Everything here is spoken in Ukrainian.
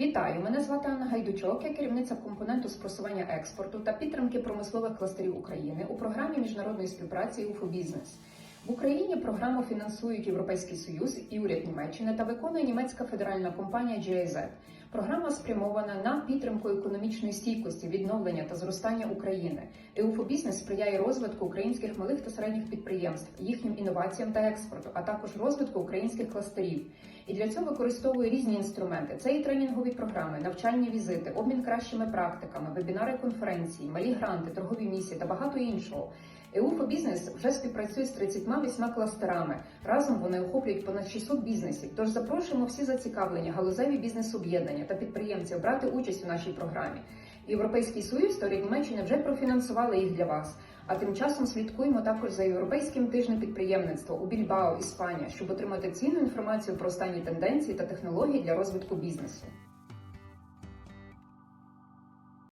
Вітаю! Мене звати Анна Гайдучок, я керівниця компоненту спросування експорту та підтримки промислових кластерів України у програмі міжнародної співпраці «Уфобізнес». В Україні програму фінансують Європейський Союз і уряд Німеччини та виконує німецька федеральна компанія GIZ. Програма спрямована на підтримку економічної стійкості, відновлення та зростання України. «Еуфобізнес» сприяє розвитку українських малих та середніх підприємств, їхнім інноваціям та експорту, а також розвитку українських кластерів. І для цього використовує різні інструменти. Це і тренінгові програми, навчальні візити, обмін кращими практиками, вебінари конференції, малі гранти, торгові місії та багато іншого. ЕУФО бізнес вже співпрацює з 38 кластерами. Разом вони охоплюють понад 600 бізнесів. Тож запрошуємо всі зацікавлені галузеві бізнес-об'єднання та підприємців брати участь у нашій програмі. Європейський Союз та Німеччини вже профінансували їх для вас. А тим часом слідкуємо також за європейським тижнем підприємництва у Більбао, Іспанія, щоб отримати цінну інформацію про останні тенденції та технології для розвитку бізнесу.